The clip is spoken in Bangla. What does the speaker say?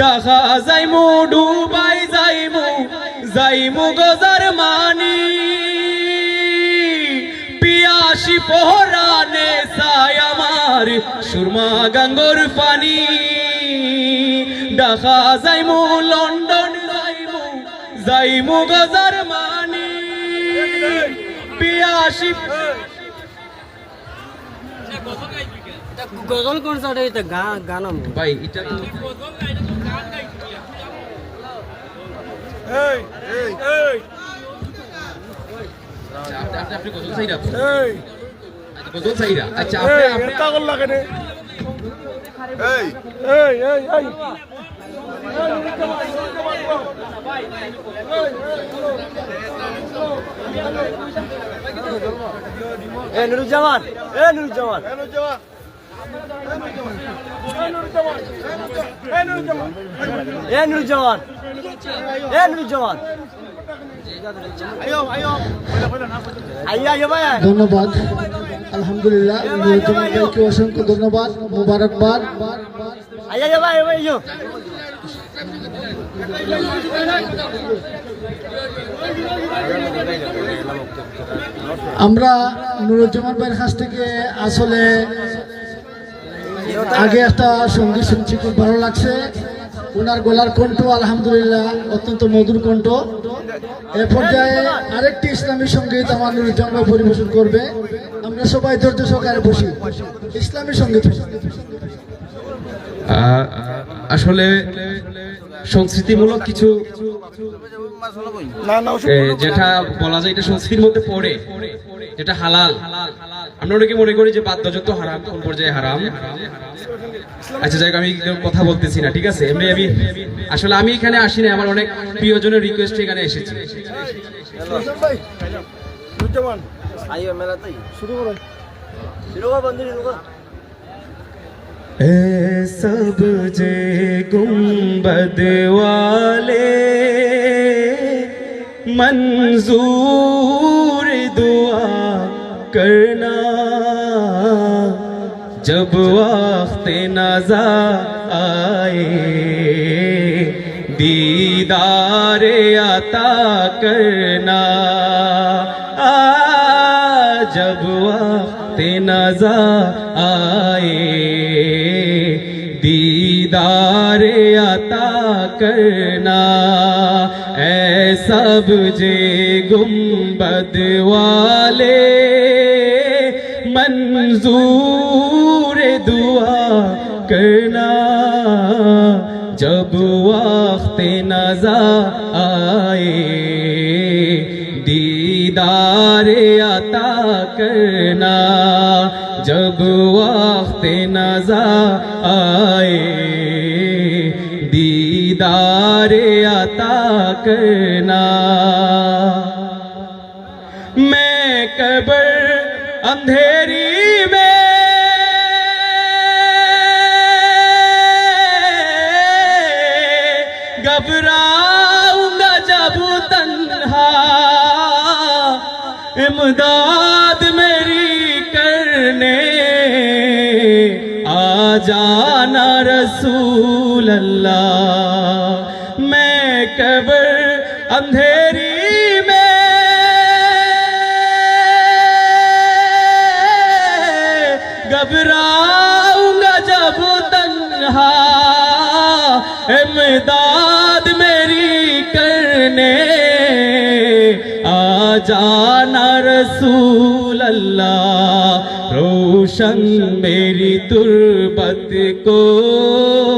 ডাহা যাইমু, ডুবাই যাইমু যাইমু গজার মানি। পিয়াসি পোহরানে সাই আমার সুরমা গঙ্গর পানি। ডাহা যাইমু, লন্ডন যাইমু যাইমু গজার মানি। পিয়াসি গজল কনসার্ট এটা গান গান ভাই এটা তো আপনি আপনি আপনি গজল চাইরা তো? আচ্ছা, গজল চাইরা আচ্ছা আপনি আপনি এ নুরুজ্জামান। এ নুরুজ্জামান। এ নুরুজ্জামান। এ নুরুজ্জামান। আইয়া আইয়া ভাই। ধন্যবাদ। আলহামদুলিল্লাহ ভাইকে অসংখ্য ধন্যবাদ। মুবারকবাদ। আমরা নুরুজ্জামান ভাইয়ের কাছ থেকে আসলে আগে একটা সংগীত শুনছি খুব ভালো লাগছে। ওনার গলার কণ্ঠ আলহামদুলিল্লাহ অত্যন্ত মধুর কণ্ঠ। এ পর্যায়ে আরেকটি ইসলামী সংগীত আমার নুরুজ্জামান ভাই পরিবেশন করবে। আমরা সবাই ধৈর্য সহকারে বসি। ইসলামী সংগীত। আসলে সংস্কৃতিমূলক কিছু যেটা বলা যায় এটা সংস্কৃতির মধ্যে পড়ে যেটা হালাল। আমরা অনেকে মনে করি যে বাদ্যযন্ত্র হারাম কোন পর্যায়ে হারাম। আচ্ছা যাই আমি কথা বলতেছি না ঠিক আছে? এমনি আমি আসলে আমি এখানে আসি না আমার অনেক প্রিয়জনের রিকোয়েস্ট এখানে এসেছি। সব যে গুম্বদ ওয়ালে মঞ্জুর کرنا، جب وقت نازا آئے، دیدار عطا کرنا۔ آ جب وقت نازا آئے، دیدار عطا کرنا۔ اے سب جے گنبد والے منظور دعا کرنا۔ جب وقت نظا آئے، دیدار عطا کرنا۔ جب وقت نزا آئے، دیدار عطا کرنا۔ میں قبر اندھیر امداد میری کرنے، آ جانا رسول اللہ۔ میں قبر اندھیری میں گھبراؤں گا جب تنہا۔ امداد رسول اللہ روشن میری تربت کو